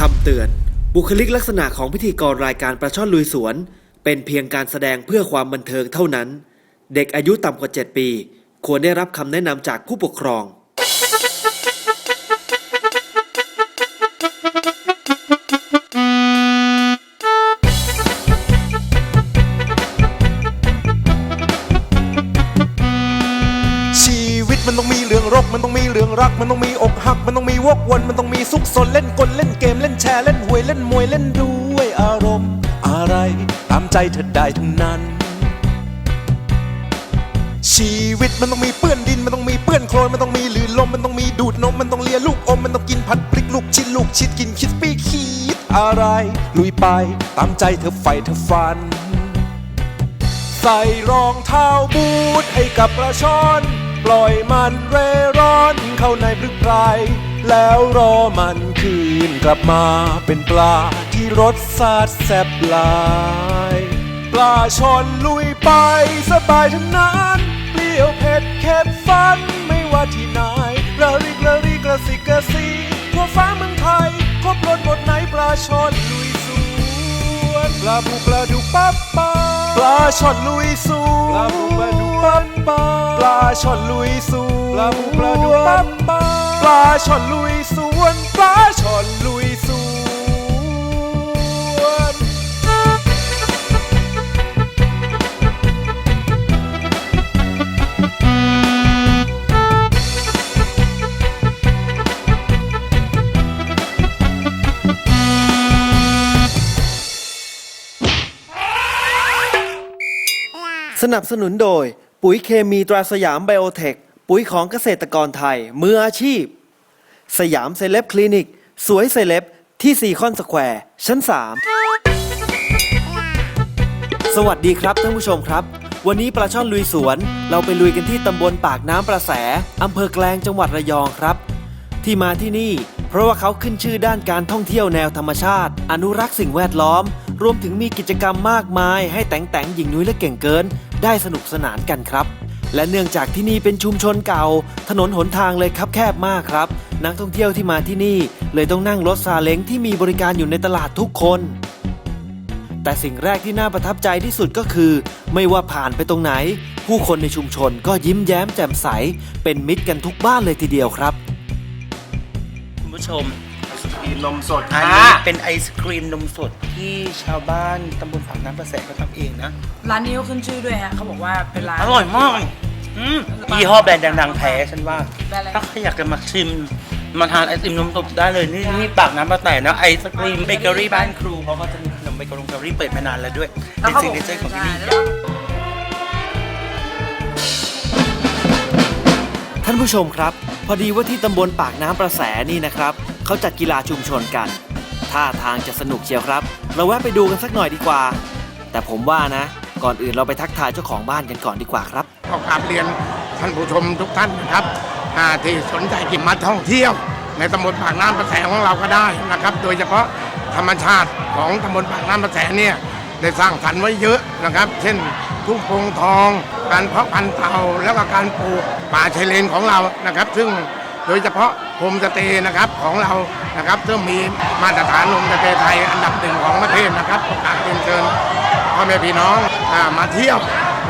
คำเตือน บุคลิกลักษณะของพิธีกรรายการประช่อนลุยสวน เป็นเพียงการแสดงเพื่อความบันเทิงเท่านั้น เด็กอายุต่ำกว่า 7 ปี ควรได้รับคำแนะนำจากผู้ปกครอง ชีวิตมันต้องมีเรื่องรกมันต้องมี รักมันต้องมีอกหัก มันต้องมีวกวน มันต้องมีซุกซนเล่นกลเล่นเกมเล่นแชร์เล่นหวยเล่นมวยเล่นด้วยอารมณ์ อะไรตามใจเธอได้ทั้งนั้น ชีวิตมันต้องมีเปื้อนดิน มันต้องมีเปื้อนโคลน มันต้องมีหลื่นลม มันต้องมีดูดนม มันต้องเลียลูกอม มันต้องกินผัดพริกลูกชิ้นลูกชิดกินคิดปีคิดอะไร ลุยไปตามใจเธอไฟเธอฟัน ใส่รองเท้าบูทให้กับปลาช่อน ปล่อยมันเร่ร่อนเข้าในพรึกไพรแล้วรอมันคืนกลับมาเป็นปลาที่รสชาติแซ่บหลาย ปลาช่อนลุยไปสบายทั้งนั้นเปรี้ยวเผ็ดเค็มฟันไม่ว่าที่ไหนระริกระริกระสิกระสีทั่วฟ้าเมืองไทยครบรสหมดไหนปลาช่อนลุยสวนปลาบูปลาดุกปั๊บปา ลาช่อนลุยสูนปลาบูปลาดุกปั๊บปปลาช่อนลุยสูนปลาบูปลาดุกปั๊บปาปลาช่อนลุยสวนปลาช่อนลุย สนับสนุนโดย ปุ๋ยเคมีตราสยามไบโอเทค ปุ๋ยของเกษตรกรไทย มืออาชีพ สยามเซเลบคลินิก สวยเซเลบที่ซีคอนสแควร์ชั้น 3 สวัสดีครับท่านผู้ชมครับ วันนี้ปลาช่อนลุยสวน เราไปลุยกันที่ตำบลปากน้ำประแสอำเภอแกลงจังหวัดระยองครับ ที่มาที่นี่ เพราะว่าเขาขึ้นชื่อด้านการท่องเที่ยวแนวธรรมชาติ อนุรักษ์สิ่งแวดล้อม รวมถึงมีกิจกรรมมากมาย ให้แต่งแต่งหญิงนุ้ยและเก่งเกิน ได้สนุกสนานกันครับ และเนื่องจากที่นี่เป็นชุมชนเก่า ถนนหนทางเลยคับแคบมากครับ นักท่องเที่ยวที่มาที่นี่ เลยต้องนั่งรถซาเล้งที่มีบริการอยู่ในตลาดทุกคน แต่สิ่งแรกที่น่าประทับใจที่สุดก็คือ ไม่ว่าผ่านไปตรงไหน ผู้คนในชุมชนก็ยิ้มแย้มแจ่มใส เป็นมิตรกันทุกบ้านเลยทีเดียวครับ คุณผู้ชม มีนมสดอันค่ะนี้เป็นไอศครีมนมสดที่ชาวบ้านตำบลปากน้ำประแสเขาทำเองนะ ร้านนี้ก็ขึ้นชื่อด้วยฮะเขาบอกว่าเป็นร้าน อร่อยมากอืมยี่ห้อแบรนด์ดังๆแพ้ฉันว่า แบรนด์อะไร ถ้าใครอยากจะมาชิม มาทานไอติมนมสดได้เลยนี่นี่ปากน้ำประแสนะไอศครีมเบเกอรี่บ้านครูเพราะเขาจะมีขนมเบเกอรี่เปิดมานานแล้วด้วยแล้วเป็นเขาสิ่บงอกที่เจอของที่นี่ ใช่แล้ว ท่านผู้ชมครับ พอดีว่าที่ตำบลปากน้ำประแสนี่นะครับ เขาจัดกีฬาชุมชนกัน ท่าทางจะสนุกเชียวครับ เราแวะไปดูกันสักหน่อยดีกว่า แต่ผมว่านะ ก่อนอื่นเราไปทักทายเจ้าของบ้านกันก่อนดีกว่าครับ ขอกราบเรียนท่านผู้ชมทุกท่านนะครับอ่าที่สนใจกินมาท่องเที่ยว ในตำบลปากน้ำประแสของเราก็ได้นะครับ โดยเฉพาะธรรมชาติของตำบลปากน้ำประแสเนี่ยได้สร้างสรรค์ไว้เยอะนะครับ เช่นทุ่งโพงทอง การเพาะพันธุ์เต่าแล้วก็การปลูกป่าชายเลนของเรานะครับ ซึ่ง โดยเฉพาะโฮมสเตย์นะครับของเรานะครับซึ่งมีมาตรฐานโฮมสเตย์ไทยอันดับหนึ่งของประเทศนะครับประกาศเรียนเชิญพ่อแม่พี่น้องอามาเที่ยว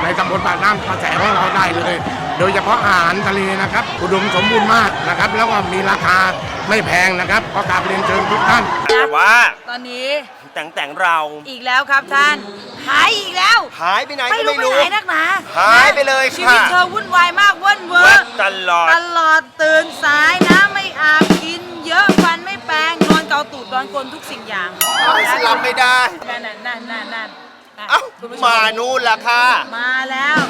ในตำบลปากน้ำประแสของเราได้เลย โดยเฉพาะอาหารทะเลนะครับอุดมสมบูรณ์มากนะครับ แล้วก็มีราคาไม่แพงนะครับขอกราบเรียนเชิญทุกท่านแต่ว่า ตอนนี้แต่งแต่งเราอีกแล้วครับท่าน หายอีกแล้วหายไปไหนไม่ก็รู้ไม่ไปรู้ ไหนนักหนาหายไปเลยชีวิตค่ะเธอวุ่นวายมากเว่นเวอแวบร์ตลอด ตลอดตื่นสายน้ำไม่อาบกิน เยอะฟันไม่แปรงนอนเกาตูดนอนกลนทุกสิ่งอย่างสลับไม่ได้นั่นนั่นนั่นนั่นนั่นนั่นเอ้าคุณผู้ชมานู่นละค่ะ มาแล้ว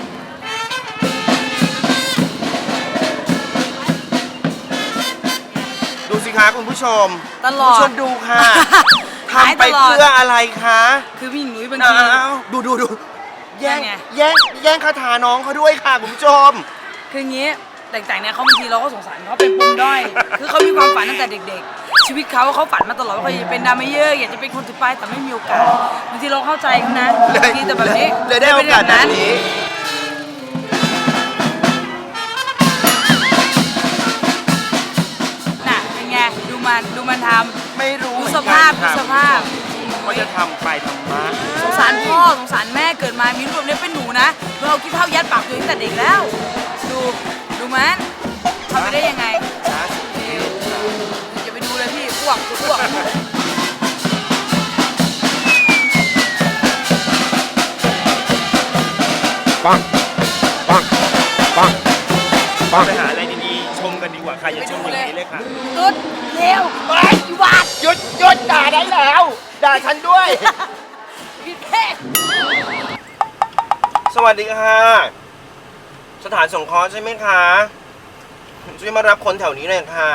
ดูสิคะคุณผู้ชมตลอด คุณผู้ชมดูค่ะ หายทำไปตลอด เพื่ออะไรคะคือพี่หนุ่ยบางอ้ทีาวดูดูดูแย่งไง แย่งแย่งคาถาน้องเขาด้วยค่ะคุณผู้ชม คืออย่างงี้แต่งๆเนี่ยเขาบางทีเราก็สงสารเขาเป็นปมด้อย คือเขามีความฝันตั้งแต่เด็ก ๆ ชีวิตเขาเขาฝันมาตลอดว่าเขาอยากจะเป็นดามเยอร์อยากจะเป็นคนถือป้ายแต่ไม่มีโอกาสบางทีเราเข้าใจเขานะเลยบางทีแต่แบบนี้เลยได้โอกาสแบบนี้ น่ะเป็นไงดูมันดูมันทไม่รู้เหมือน สกัภาพค่ะสภาพ ก็จะทำไปทำมาสงสารพ่อสงสารแม่เกิดมามีลูกแบบนี้เป็นหนูนะเราคิดเท่ายัดปากตัวเองตั้งแต่เด็กแล้ว ดูดูมันทำไปได้ยังไงอย่าไปดูเลยพี่อ้วกอ้วกปังปังปังปังไปหาอะไรดีๆชมกันดีกว่าค่ะอย่าชมอย่าง ด่าฉันด้วย ผิดเพศสวัสดีค่ะ สถานสงเคราะห์ใช่ไหมคะช่วยมารับคนแถวนี้หน่อยค่ะ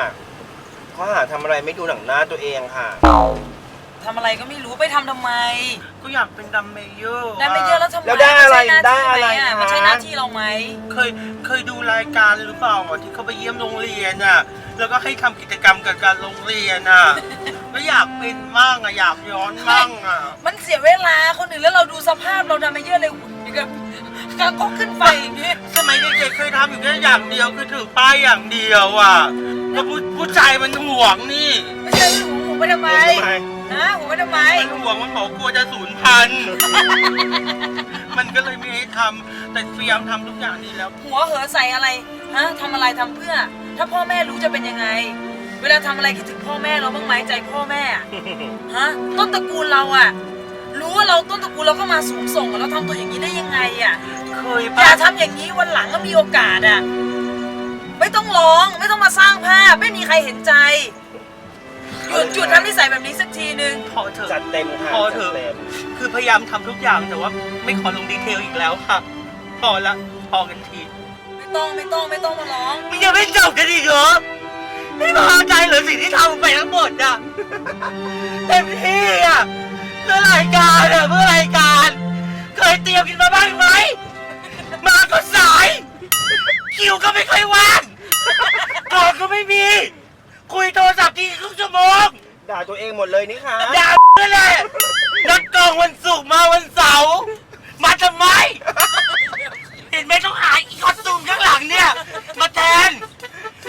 เขาหาทำอะไรไม่ดูหนังหน้าตัวเองค่ะ ทำอะไรก็ไม่รู้ไปทำทำไมก็อยากเป็นดัมเมเยอร์ได้ไม่เยอะแล้วทำไมแล้วได้อะไรมันได้ใช่หอะไรน้าที่หมคะมันใช่หน้าที่เราไหมเคยเคยดูรายการหรือเปล่าอะที่เขาไปเยี่ยมโรงเรียนอะแล้วก็ให้ทำกิจกรรมกับการโรงเรียนอะ ก็อยากเป็นมั่งอะอยากย้อนมั่งอะมันเสียเวลาคนอื่นแล้วเราดูสภาพเราทำไปเยอะเลยหุ่นนี่ก็กางก็ขึ้นไปอย่างนี้สมัยเด็กๆเคยทำอยู่แค่อย่างเดียวคือถือป้ายอย่างเดียวอะแล้วผู้ผู้ชายมันห่วงนี่ไม่ใช่หูหูไปทำไม ทำไม นะหูไปทำไม มันห่วงมันบอกกลัวจะสูญพันธุ์ มันก็เลยไม่ให้ทำแต่พยายามทำทุกอย่างดีแล้ว หัวเหอใส่อะไร ฮะทำอะไรทำเพื่อ ถ้าพ่อแม่รู้จะเป็นยังไง เวลาทำอะไรคิดถึงพ่อแม่เราบ้างไหมใจพ่อแม่อะฮะ ต้นตระกูลเราอะรู้ว่าเราต้นตระกูลเราก็มาสูงส่งอะเราทำตัวอย่างนี้ได้ยังไงอะเคยอย่าปะทำอย่างนี้วันหลังก็มีโอกาสอะไม่ต้องร้องไม่ต้องมาสร้างภาพไม่มีใครเห็นใจ หยุดหยุดทำนิสัยแบบนี้สักทีนึงพอเถอะจัดเต็มค่ะพอเถอะจัดต็มคือพยายามทำทุกอย่างแต่ว่าไม่ขอลงดีเทลอีกแล้วค่ะ พอละ พอกันที ไม่ต้องไม่ต้องไม่ต้องมาร้องมันยังไม่จบกันอีกเหรอไม่พอใจเหรือสิ่งที่ทำไปทั้งหมดอะ เต็มที่อะเพื่อรายการอะเพื่อรายการ เคยเตรียมกินมาบ้างไหม มาก็สาย คิวก็ไม่ค่อยว่างก่อนก็ไม่มี คุยโทรศัพท์ทีครึ่งชั่วโมงด่าตัวเองหมดเลยนี่ค่ะด่านั่นแหละนัดกองวันศุกร์มาวันเสาร์มาทำไม เห็นไหมต้องหาอีคอสตูมข้างหลังเนี่ย มาแทน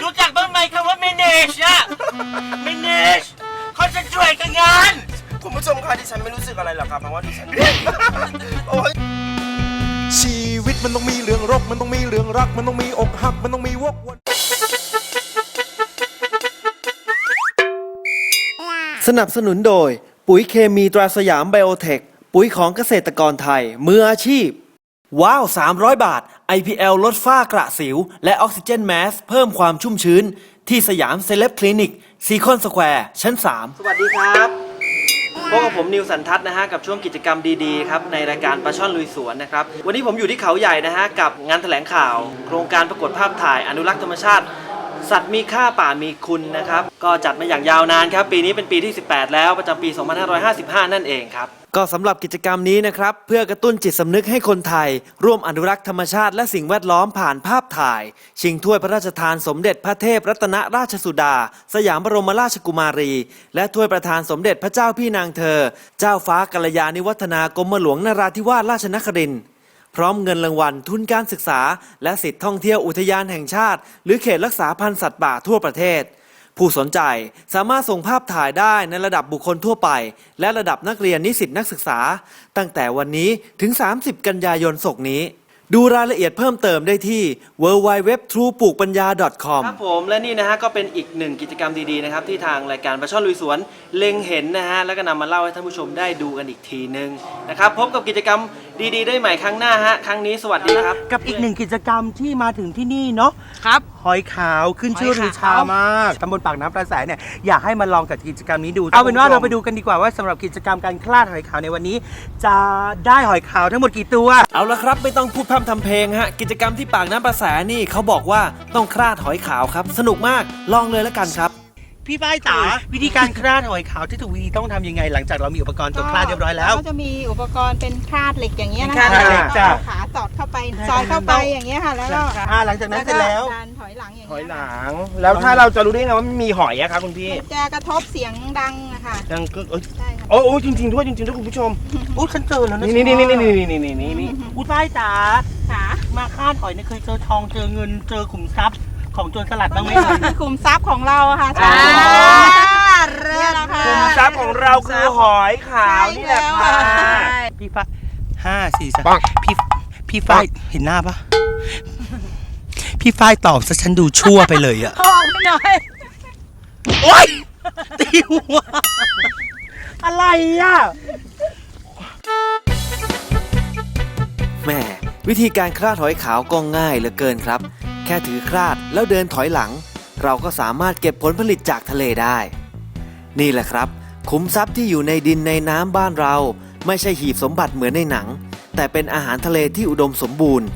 รู้จักบ้างไหมคำว่า manage อะ manage เขาจะช่วยกันงาน คุณผู้ชมคะดิฉันไม่รู้สึกอะไรหรอกครับเพราะว่าดิฉัน โอ๊ยชีวิตมันต้องมีเรื่องรกมันต้องมีเรื่องรัก มันต้องมีอกหัก มันต้องมีวกวน สนับสนุนโดย ปุ๋ยเคมีตราสยามไบโอเทค ปุ๋ยของเกษตรกรไทย มืออาชีพ ว้าว 300 บาท IPL ลดฝ้ากระสิว และออกซิเจนแมส เพิ่มความชุ่มชื้น ที่สยามเซเลบคลินิกซีคอนสแควร์ชั้น 3 สวัสดีครับพบกับผมนิวสันทัศน์นะฮะกับช่วงกิจกรรมดีๆครับในรายการปลาช่อนลุยสวนนะครับวันนี้ผมอยู่ที่เขาใหญ่นะฮะกับงานแถลงข่าว โครงการประกวดภาพถ่ายอนุรักษ์ธรรมชาติ สัตว์มีค่าป่ามีคุณนะครับ ก็จัดมาอย่างยาวนานครับ ปีนี้เป็นปีที่ 18 แล้วประจำปี 2555 นั่นเองครับ ก็สำหรับกิจกรรมนี้นะครับ เพื่อกระตุ้นจิตสำนึกให้คนไทย ร่วมอนุรักษ์ธรรมชาติและสิ่งแวดล้อมผ่านภาพถ่าย ชิงถ้วยพระราชทานสมเด็จพระเทพรัตนราชสุดา สยามบรมราชกุมารี และถ้วยประธานสมเด็จพระเจ้าพี่นางเธอ เจ้าฟ้ากัลยาณิวัฒนากรมหลวงนราธิวาสราชนครินทร์ พร้อมเงินรางวัลทุนการศึกษา และสิทธิท่องเที่ยวอุทยานแห่งชาติ หรือเขตรักษาพันธุ์สัตว์ป่าทั่วประเทศ ผู้สนใจสามารถส่งภาพถ่ายได้ในระดับบุคคลทั่วไป และระดับนักเรียนนิสิตนักศึกษา ตั้งแต่วันนี้ถึง 30 กันยายนศกนี้ ดูรายละเอียดเพิ่มเติมได้ที่ w w w t r u e p ลูกปัญญา .com ครับผมและนี่นะฮะก็เป็นอีกหนึ่งกิจกรรมดีๆนะครับที่ทางรายการประช่อนลุยสวน เล็งเห็นนะฮะแล้วก็นำมาเล่าให้ท่านผู้ชมได้ดูกันอีกทีนึงนะครับพบกับกิจกรรมดีๆ ได้ใหม่ครั้งหน้าฮะครั้งนี้สวัสดีครับ กับอีกหนึ่งกิจกรรมที่มาถึงที่นี่เนาะ ครับหอยขาวขึ้นชื่อหอยขาว รือชามากตำบลปากน้ำประแสเนี่ยอยากให้มาลองกับกิจกรรมนี้ดูเอาเป็นว่าเราไปดูกันดีกว่าว่าสำหรับกิจกรรมการคลาดหอยขาวในวันนี้ จะได้หอยขาวทั้งหมดกี่ตัว เอาละครับไม่ต้องพูดพร่ำทำเพลงฮะ กิจกรรมที่ปากน้ำประแสนี่เขาบอกว่าต้องคลาดหอยขาวครับ สนุกมากลองเลยแล้วกันครับ พี่ป้ายจ๋าวิธีการคลาดหอยขาวที่ถูกวิธีต้องทำยังไงหลังจากเรามีอุปกรณ์ตัวคลาดเรียบร้อยแล้ว ก็จะมีอุปกรณ์เป็นคาดเหล็กอย่างเงี้ยนะคาคะดเหล็กจ้ะ เอาขาสอดเข้าไปซอยเข้าไปอย่างเงี้ยค่ะแล้วก็อ่าหลังจากนั้นเสร็จแล้วก็ดันถอยหลังอย่างหอยเงี้ยหลัง แล้วถ้าเราจะรู้ได้ไงว่ามันมีหอยอะครับคุณพี่มันจะกระทบเสียงดังอะค่ะยังก็เอ้ยใช่ค่ะ โอ้โอ้จริงๆด้วยจริงๆด้วยคุณผู้ชม อุ้ยฉันเจอแล้วนะนี่นี่นี่นี่นี่นี่นี่นี่นี่อุ้ยป้ายจ๋าขามาคลาดหอยเนี่ยเคยเจอทองเจอเงินเจอขุมทรัพย์ ของโจรสลัดบ้างไหมคะคุมทรัพย์ของเราอะค่ะใช่อ่าเนี่ยแหละค่ะ คุมทรัพย์ของเราคือหอยขาวนี่แหละค่ะพี่ฟ้าห้าสี่สามพี่พี่ฝ้ายเห็นหน้าปะพี่ฝ้ายตอบซะฉันดูชั่วไปเลยอะเขาออกไปหน่อย โอ๊ยตีหัวอะไรอะ แหม่วิธีการคลาดหอยขาวก็ง่ายเหลือเกินครับ แค่ถือคลาดแล้วเดินถอยหลัง เราก็สามารถเก็บผลผลิตจากทะเลได้ นี่แหละครับขุมทรัพย์ที่อยู่ในดินในน้ำบ้านเรา ไม่ใช่หีบสมบัติเหมือนในหนัง แต่เป็นอาหารทะเลที่อุดมสมบูรณ์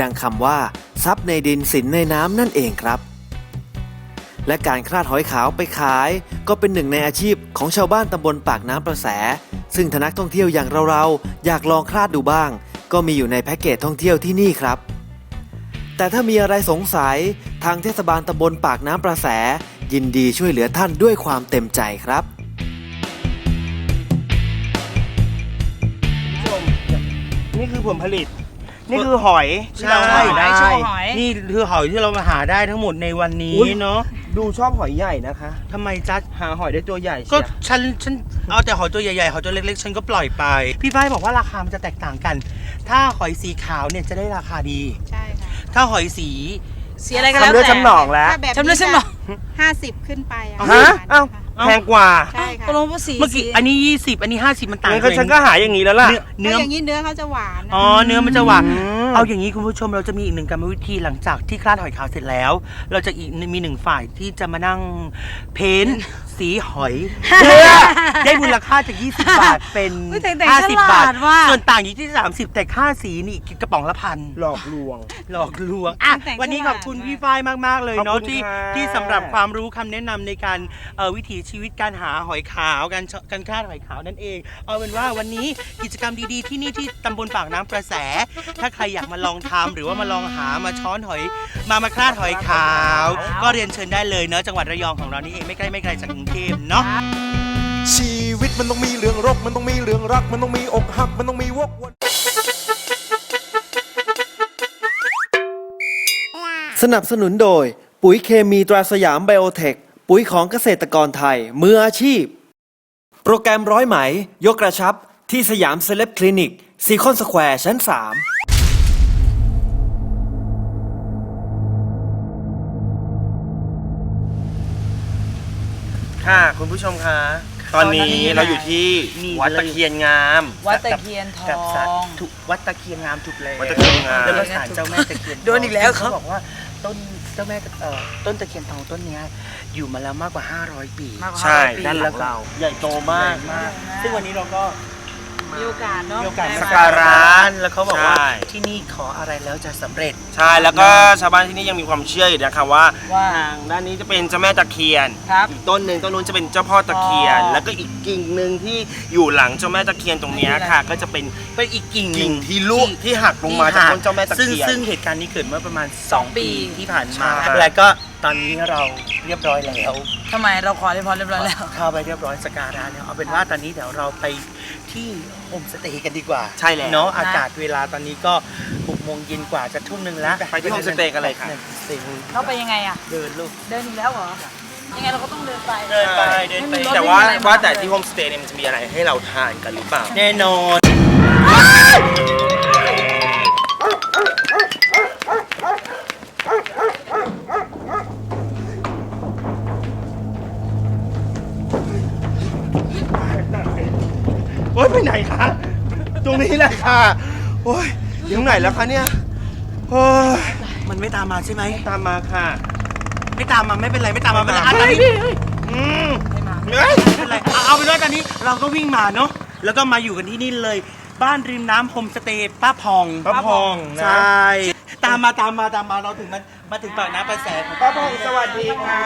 ดังคำว่าทรัพย์ในดินสินในน้ำนั่นเองครับ และการคลาดหอยขาวไปขาย ก็เป็นหนึ่งในอาชีพของชาวบ้านตำบลปากน้ำประแส ซึ่งถ้านักท่องเที่ยวอย่างเราๆอยากลองคลาดดูบ้าง ก็มีอยู่ในแพ็กเกจท่องเที่ยวที่นี่ครับ แต่ถ้ามีอะไรสงสัยทางเทศบาลตำบลปากน้ำประแส ยินดีช่วยเหลือท่านด้วยความเต็มใจครับนี่คือผลผลิต นี่คือหอยที่เราใช่หาได้โชว์หอย นี่คือหอยที่เรามาหาได้ทั้งหมดในวันนี้อุ๊ยเนาะดูชอบหอยใหญ่นะคะทำไมจ๊ะหาหอยได้ตัวใหญ่ก็เชียฉันฉันเอาแต่หอยตัวใหญ่ๆหอยตัวเล็กๆ ฉันก็ปล่อยไป พี่ฝ้ายบอกว่าราคามันจะแตกต่างกัน ถ้าหอยสีขาวเนี่ยจะได้ราคาดี ใช่ค่ะ ถ้าหอยสีเสียอะไรก็แล้วทำเลือดแต่ช้ำหนองแล้ว ถ้าแบบจำได้ใช่ไหมห้าสิบขึ้นไปอะฮะเอ้าค่ะ แพงกว่าใช่ค่ะตกลงว่าสีเมื่อกี้สีอันนี้ 20 อันนี้ 50 มันต่างงั้นก็ฉันก็หาอย่างนี้แล้วล่ะ เนื้อแล้วเนื้ออย่างนี้เนื้อเขาจะหวานนะอ๋อเนื้อมันจะหวานอืมเอาอย่างนี้คุณผู้ชมเราจะมีอีกหนึ่งกรรมวิธีหลังจากที่คลาดหอยขาวเสร็จแล้ว เราจะอีกมีหนึ่งฝ่ายที่จะมานั่งเพ้นท์สีหอยเพื่อได้มูลค่าจาก 20 บาทเป็นอุ๊ยแต่งแต่50ฉลาบาทดว่ะส่วนต่างอยู่ที่ 30 แต่ค่าสีนี่กระป๋องละพันหลอกลวง หลอกลวงอะแต่งวันนี้ฉขลาดอบคุณมากพี่ฝ้ายมาก ๆ เลยเนาะขอบคุณที่ค่ะที่สำหรับความรู้คำแนะนำในการเอ่อวิถีชีวิตการหาหอยขาวการเชการคลาดหอยขาวนั่นเอง เอาเป็นว่าวันนี้กิจกรรมดีๆที่นี่ที่ตำบลปากน้ำประแส ถ้าใครอยากมาลองทำหรือว่ามาลองหามาช้อนหอยมามาคลาดหอยขาว ก็เรียนเชิญได้เลยเนาะจังหวัดระยองของเรานี่เองไม่ใกล้ไม่ไกลจากกรุงเทพเนาะชีวิตมันต้องมีเรื่องรกมันต้องมีเรื่องรัก มันต้องมีอกหักมันต้องมีวกวนสนับสนุนโดย ปุ๋ยเคมีตราสยามไบโอเทค ปุ๋ยของเกษตรกรไทย มืออาชีพ โปรแกรมร้อยไหม ยกกระชับ ที่สยามเซเลบคลินิกซีคอนสแควร์ชั้น 3ค่ะคุณผู้ชมคะตอนนี้เราอยู่ที่นี่วัดเลยตะเคียนงามวัดตะเคียนทอกับสัตว์งถูกวัดตะเคียนงามถูกแล้ววัดตะเคียนงามแล้วก็ศาลเจ้าแม่ตะเคียนทงโดนอีกแล้วครับเขาบอกว่าต้น เจ้าแม่เอ่อต้นตะเคียนทองต้นเนี้ยอยู่มาแล้วมากกว่า 500 ปีมากกว่าใช่500ปีด้านหลังเรา ใหญ่โตมากมาก ซึ่งวันนี้เราก็ มีโอกาสเนาะมีโอกาสได้สัมกการะแล้วเขาบอกว่าใช่ ที่นี่ขออะไรแล้วจะสำเร็จ ใช่แล้วก็ชาวบ้านที่นี่ยังมีความเชื่ออยู่นะคะว่าว่า ทางด้านนี้จะเป็นเจ้าแม่ตะเคียนครับอีกต้นหนึ่งต้นนู้นจะเป็นเจ้าพ่อตะเคียน อ๋อแล้วก็อีกกิ่งหนึ่งที่อยู่หลังเจ้าแม่ตะเคียนตรงเนี้ยค่ะ ก็จะเป็นเป็นอีกกิ่งหนึ่กิ่งที่ลุกที่หักลงมาจากต้นเจ้าแม่ตะซึ่งเคียน ซึ่งเหตุการณ์นี้เกิดเมื่อประมาณ 2 ปีปีที่ผ่านมา ใช่ แล้วก็ ตอนนี้เราเรียบร้อยแล้วทำไมเราขอเรียบร้อยเรียบร้อยแล้ว เข้าไปเรียบร้อยสกการะเนี่ยเอาเป็นว่าตอนนี้เดี๋ยวเราไปที่โฮมสเตย์กันดีกว่าใช่แล้วเนาะอากาศเวลาตอนนี้ก็หกโมงเย็นกว่าจะทุ่มหนึ่งแล้วไปที่โฮมสเตย์กันเลยค่ะสเตย์เข้าไปยังไงอะ เดินลูก เดินอีกแล้วเหรอ ยังไงเราก็ต้องเดินไป เดินไปเดินไปไม่มีรถแต่ว่าไม่มีอะไรว่ามาแต่ที่โฮมสเตย์เนี่ยมันจะมีอะไรให้เราทานกันหรือเปล่า แน่นอน โอ๊ยอยู่ตรงไหนแล้วคะเนี่ยโอ๊ยมันไม่ตามมาใช่ไหม ตามมาค่ะ ไม่ตามมาไม่เป็นไรไม่ตามมาไม่เป็นไรไม่อะตามตอนนี้อืมไม่มาเฮ้ยไม่เป็นไรเอาเอาเป็นว่าตอนนี้เราก็วิ่งมาเนาะแล้วก็มาอยู่กันที่นี่เลย บ้านริมน้ำโฮมสเตย์ป้าพองป้าพองนะใช่ตามมาตามมาตามมาเราถึงมันมาถึงปากน้ำประแสของป้าพองสวัสดีค่ะ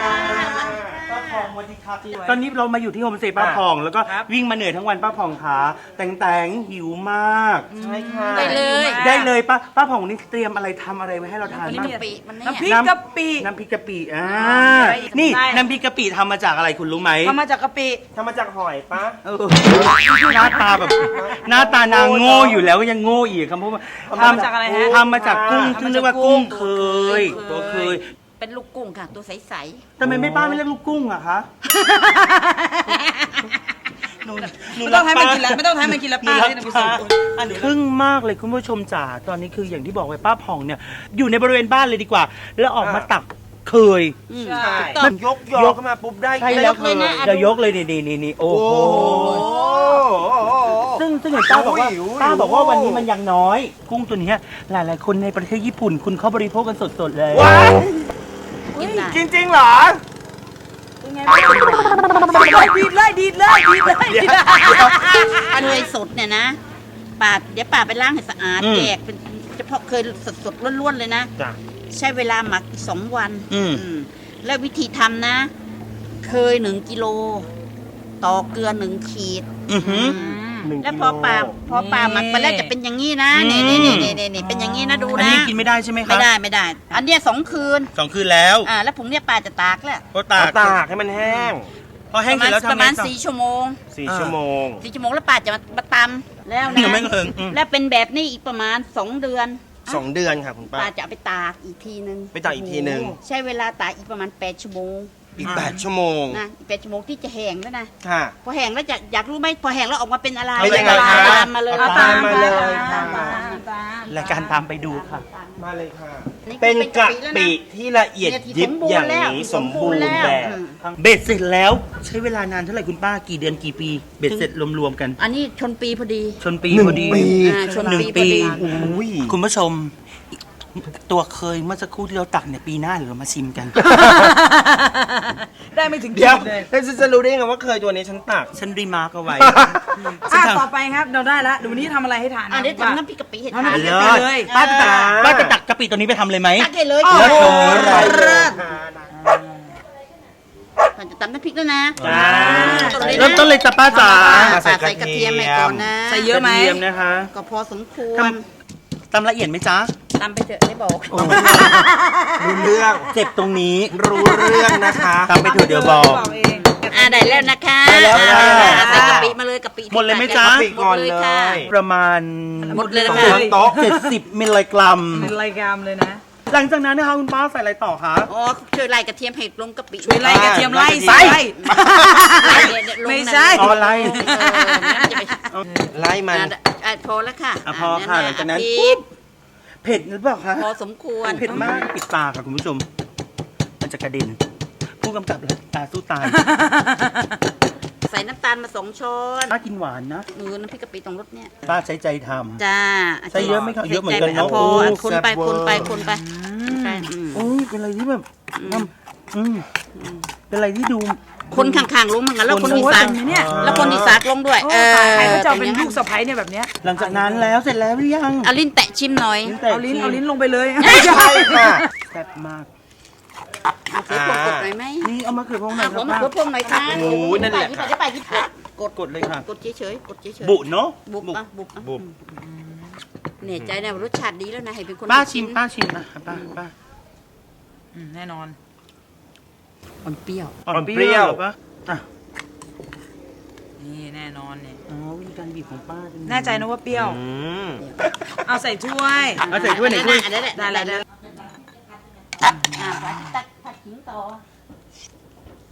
ป้าพองสวัสดีครับตอนนี้เรามาอยู่ที่โฮมสเตย์ป้าพอง แล้วก็วิ่งมาเหนื่อยทั้งวันป้าพองขาแต่งแต่งหิวมากใช่ค่ะได้เลย ได้เลยป้าป้าผ่องนี่เตรียมอะไรทำอะไรไว้ให้เราทานบ้างน้ำพริกกะปิน้ำพริกกะปิอ่าได้นี่ได้น้ำพริกกะปิทำมาจากอะไรคุณรู้ไหมทำมาจากกะปิทำมาจากหอยปะเออหน้าตาแบบหน้าตานางโง่อยู่แล้วยังโง่อีกครับเพราะว่าทำมาจากอะไรฮะทำมาจากกุ้งทำมาจากซึ่งเรียกว่ากุ้กุ้งงเคยเคยตัวเคยไป เป็นลูกกุ้งค่ะ ตัวใสทำไมไม่ป้าไม่เรียกลูกกุ้งอะคะหนูหนูไม่ต้องให้มันกินแล้วรัไม่ต้องให้มันกินแล้วป้าหให้รัมันกไปป้าส่งอันทึ่งมากเลยคุณผู้ชมจ๋าตอนนี้คืออย่างที่บอกไว้ป้าผ่องเนี่ย อยู่ในบริเวณบ้านเลยดีกว่า แล้วออกมาตักเคย ๆอืมใช่ ถูกต้มัอนงยกยอขึ้นมาปุ๊บได้ใช่แล้วยกเลยนะเดี๋ยวยกเลยนี่นี่นี่นี่โอ้โห ซึ่งซึ่งเห็นป้าบอกว่าหิวหิว ป้าบอกว่าวันนี้มันยังน้อย กุ้งตัวเนี้ยหลาย ๆ คนในประเทศญี่ปุ่น คุณเขาบริโภคกันสด ๆ เลยว้าย กินได้จริงๆเหรอดีดเลยดีดเลยดีดเลยดีดเลยเคยสดเนี่ยนะป่าเดี๋ยวป่าไปล้างให้สะอาดอืมแยกเป็นเฉพาะเคยสดสดๆล้วนๆเลยนะ จ้ะ ใช้เวลาหมักสองวันอืม อืมแล้ววิธีทำนะ เคยหนึ่งกิโล ต่อเกลือหนึ่งขีด อือหือ หนึ่งแล้วกิพโลอป่าพอป่าหมักไปแล้วจะเป็นอย่างนี้นะอืนี่มนี่นี่นี่นี่เป็นอย่างนี้นะดูอันนะนี้กินไม่ได้ใช่ไหมครัไม่ได้ไม่ได้ อันเนี้ยสองคืนสองคืนแล้วอ่าแล้วผงเนี้ยป่าจะตากแล้วก็ตากตากให้มันแห้งพอแห้งประเสร็มาจณแล้วทำประมาณไงต่อ สี่ชั่วโมงสี่ชั่วโมง สี่ชั่วโมงแล้วป่าจะมามาตำแล้วเหนียวนะไม่เคิงอืม แล้วเป็นแบบนี้อีกประมาณสองเดือนสองเดือนค่ะคุณป้าป่าจะเอาไปตากอีกทีนึงไปตากอีกทีหนึ่งใช้เวลาตากอีกประมาณแปดชั่วโมง อีกแปดชั่วโมงนะอีกแปดชั่วโมงที่จะแห้งแล้วนะ ค่ะ พอแห้งแล้วจะอยากรู้ไหมพอแห้งแล้วออกมาเป็นอะไรเป็นยังไงคะ ตามมาเลยเอาตามมาเลยตามมา รายการตามไปดูค่ะ มาเลยค่ะนี่คือเป็นกะแล้วนปิที่ละเอียดนี่ที่ยิบสมบูรณ์อย่างแล้วนี้ที่สมบูรณ์แล้วแบบอืมเบ็ดเสร็จแล้วใช้เวลานานเท่าไหร่คุณป้ากี่เดือนกี่ปี เบ็ดเสร็จรวมๆกัน อันนี้ชนปีพอดี ชนปีหนึ่งพอดีปีอ่าชนหนึ่งปีพอดีอุ้ยคุณผู้ชม ตัวเคยเมื่อสักครู่ที่เราตักเนี่ยปีหน้าเดี๋ยวเรามาชิมกัน ได้ไม่ถึงเดี๋ยวขีเลยแล้วฉันจะรู้ได้ไงว่าเคยตัวนี้ฉันตัก ฉันรีมาร์กเอาไว้ อะต่อไปครับเราได้แล้วเดูนี้ทำอะไรให้ทานอะเดี๋ยวป้าทำน้ำพริกกะปิให้ทำทานน้ำพริกเลิกะปิศเลยป้าจะตักป้าจะตักกะปิตัวนี้ไปทำเลยไหม ตักให้เลยโอ้โหเลิศมันจะตำน้ำพริกแล้วนะจ้าต้นเลยนะเริ่มต้นเลยจ้ะป้าจ๋า อะใส่กระเทียมไปก่อนนะใส่เยอะไหม กรทียมนะคะ ก็พอสมควทร ตำละเอียดไหมจ๊ะตำไปเถอะไม่บอก รู้เรื่อง เจ็บตรงนี้รู้เรื่องนะคะตำไปเถอะเดี๋ยวบอก เองอ่าได้แล้วนะคะได้แล้วอ่าค่ะใส่กะปิมาเลยกะปิหมดเลยไหมจ๊ะกะปิก่อนเลยค่ะ ประมาณหมดเลยนะสองคะช้อนโต๊ะเจ็ดสิบมิลลิกรัม เป็นรายการเลยนะ หลังจากนั้นนะคะคุณป้าใส่อะไรต่อคะ อ๋อช่วยไล่กระเทียมให้ลงกะปิช่วยไล่กระเทียมไล่ไปใส่ไล่เนี่ยเนี่ยลงไม่นั่นใช่อ๋อไล่เอองั้นจะไปไล่มัน อะอะพอแล้วค่ะอะพอค่ะะหลังจากนั้นพริกเผ็ดหรือเปล่าคะพอสมควรเผ็ดมากปิดตาค่ะคุณผู้ชม มันจะกระเด็น ผู้กำกับเลยตาสู้ตายใส่น้ำตาลมาสองช้อนป้ากินหวานนะมือน้ำพริกกะปิตรงรสเนี่ยป้าใช้ใจทำจ้าใส่เยอะไหมครับเยอะเหมือนกันเนอะพอโอ้คนไปแซ่บเวอร์คนไปคนไปคนไปอืมโอ้ยเป็นอะไรที่แบบอืมอืมเป็นอะไรที่ดูคนข้างๆลงเหมือนกันแล้วคนอีสานโอ้ยเป็นไหมเนี่ยแล้วคนอีสานลงด้วยโอ้เออตายใครเขาจะเอาอเป็นย่างลูนั้นกสะใภ้เนี่ยแบบเนี้ยหลังจากนั้นแล้วเสร็จแล้วหรือยังเอาลิ้นแตะชิมหน่อยเอาลิ้นเอาลิ้นลงไปเลยไม่ใช่ค่ะแซ่บมาก เอาเสือพวงกดหน่อยไหมนี่เอามาเขือพวงหน่ออะยคผรับมป้ากดพวงหน่อยค่ะโอ้ยนั่นแหละไปค่ะที่ไปที่กดกดกดเลยค่ะ กดเฉยๆกดเฉยๆบุเนาะบุบอะบุบอะบุบเนี่ยใจเนี่ยรสชาติดีแล้วนะให้เป็นคนป้าชิมป้าชิมนะป้าป้าอืมแน่นอนมันเปรี้ยวอ่อนเปรี้ยวเหรอป้าอะนี่แน่นอนเนี่ยอ๋อวิธีการบีบของป้าเป็แน่ใจนะว่าเปรี้ยว อืม เอาใส่ถ้วย เอาใส่ถ้วยไหนถ้วย อันนั้นแหละ ได้แล้วได้แล้ว อะผัดตัก ผัดขิง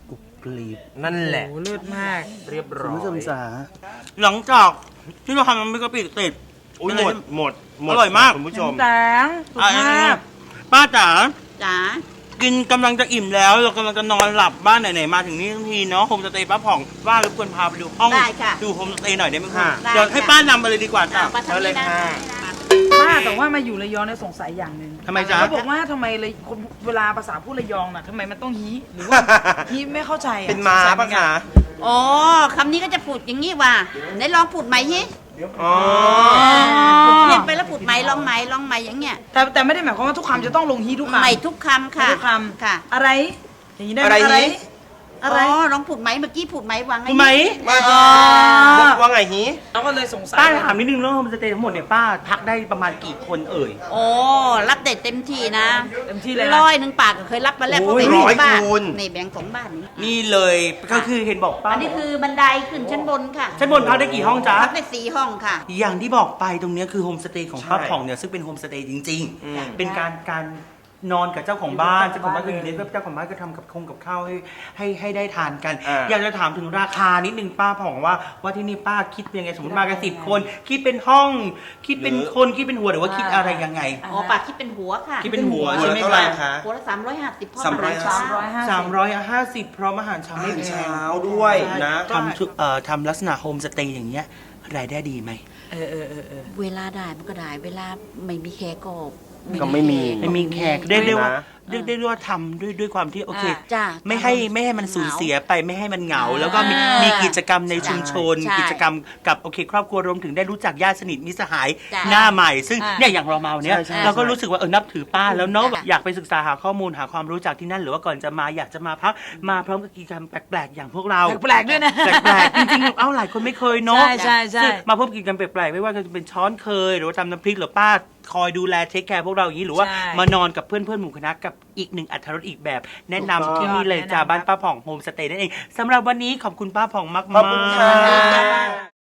ต่อกรีบนั่นแหละ โอ้เลือดมาก เรียบคุร้ณอยผู้ชมจ๋าหลังจากที่เราทำมันไม่กะปิติดอุ้ยหมดหมดหมดอร่อยมาก คุณผู้ชมแตงสุอะภาพป้าจ๋าจ๋ากินกำลังจะอิ่มแล้วเรากำลังจะนอนหลับบ้านไหนๆมาถึงนี่ทั้งทีเนาะโฮมสเตย์ป้าผ่องว่ารบกวนพาไปดูห้องได้ค่ะดูโฮมสเตย์หน่อยได้ไหมค่ะคะเดี๋ยวให้ป้านำไปเลยดีกว่าจ้ะอะมาทางนี้นะ ป้าแต่ว่ามาอยู่ระยองเนี่ยสงสัยอย่างหนึ่งทำไมจ๊ะ เขาบอกว่าทำไมเลยคนเวลาภาษาพูดระยองน่ะทำไมมันต้องฮีหรือว่า ฮีไม่เข้าใจอะเป็นม้าสงสัยหปะอนกันคะอ๋อคำนี้ก็จะพูดอย่างนี้ว่าไหนลองพูดใหม่ฮิอ๋อ เรียนไปแล้วพูดใหม่ลองใหม่ลองใหม่อย่างเงี้ยแต่แต่ไม่ได้หมายความว่าทุกคำจะต้องลงฮีทุกคำใหม่ทุกคำค่ะทุกคำค่ะ อะไร อย่างนี้ได้ไหมอะไรอะไรฮี อะไร อ๋อลองพูดไหมเมื่อกี้พูดไหมวางไงถูกไหมว่าอ๋อว่าไงฮีเราก็เลยสงสัยป้าถามนิดนึงเรื่องโฮมสเตย์ทั้งหมดเนี่ยป้าพักได้ประมาณกี่คนเอ่ย โอ้รับได้เต็มที่นะเต็มที่เลยนะ ร้อยหนึ่งปากก็เคยรับมาแล้วเพราะโอ้ยแบ่งสร้ออยงบ้านคูณ นี่แบ่งสองบ้านนี้นี่เลยก็คือเห็นบอกป้าอันนี้คือบันไดขึ้นชั้นบนค่ะชั้นบนพักได้กี่ห้องจ๊ะพักได้สี่ห้องค่ะ อย่างที่บอกไปตรงเนี้ยคือโฮมสเตย์ของใช่ป้าผ่องเนี่ยซึ่งเป็นโฮมสเตย์จริง อืม ๆ เป็นการการ นอนกับเจ้าของบ้านเจ้าของบ้านก็อยู่ในเจ้าของบ้านก็ทำกับคงกับข้าวให้ให้ให้ได้ทานกัน อ่า อยากจะถามถึงราคานิดนึงป้าผ่องว่าว่าที่นี่ป้าคิดยังไงสมมติมากันสิบคน คิดเป็นห้อง คิดเป็นคนคิดเป็นหัวหรือว่าคิดอะไรยังไง อ๋อปากคิดเป็นหัวค่ะ คิดเป็นหัวหัวใช่ละไหมเท่าไหร่คะคะหัวละสามร้อยห้าสิบพ่อสามร้อยช้าสามร้อยห้าสิบพร้อมอาหารเช้าไม่แพงอาหารเช้าด้วยนะ ทำชุเอ่อทำลักษณะโฮมสเตย์อย่างเงี้ยรายได้ดีไหม เออเออเออเออเวลาได้มันก็ได้ เวลาไม่มีแขกก็ ก็ไม่มี ไม่มีแขกเรียกได้ว่านะ เรียกได้ว่าทำด้วยด้วยความที่โอเคจ้าไม่ให้ไม่ให้มันสูญเสียไปไม่ให้มันเหงาแล้วก็มีอ่ามีมีกิจกรรมในชุมชน ใช่กิจกรรมกับโอเค ครอบครัวรวมถึงได้รู้จักญาติสนิทมิตรสหายจ้ะหน้าใหม่ ซึ่งอ่าเนี่ยอย่างเรามาวันเนี้ยใช่ใช่เราก็รู้สึกว่าเออนับถือป้าแล้วเนาะจ้ะอยากไปศึกษาหาข้อมูลหาความรู้จากที่นั่น หรือว่าก่อนจะมาอยากจะมาพักมาพร้อมกับกิจกรรมแปลกๆอย่างพวกเรา แปลกๆด้วยนะ แปลกๆจริงๆเอ้าหลายคนไม่เคยเนาะใช่ใช่ใช่ซึ่งมาพบกิจกรรมแปลกๆไม่ว่าจะเป็นช้อนเคย หรือว่าทำน้ำพริกหรือป้าคอยดูแลเทคแคร์พวกเราอย่างนี้หรือว่า ใช่ มานอนกับเพื่อนเพื่อนๆหมู่คณะกับอีกหนึ่งอัธรสอีกแบบ แนะนำถูกต้อง ที่นี่เลยจ้าแนะนำบ้านป้าผ่องโฮมสเตย์นั่นเองสำหรับวันนี้ขอบคุณป้าผ่องมากๆ ขอบคุณค่ะ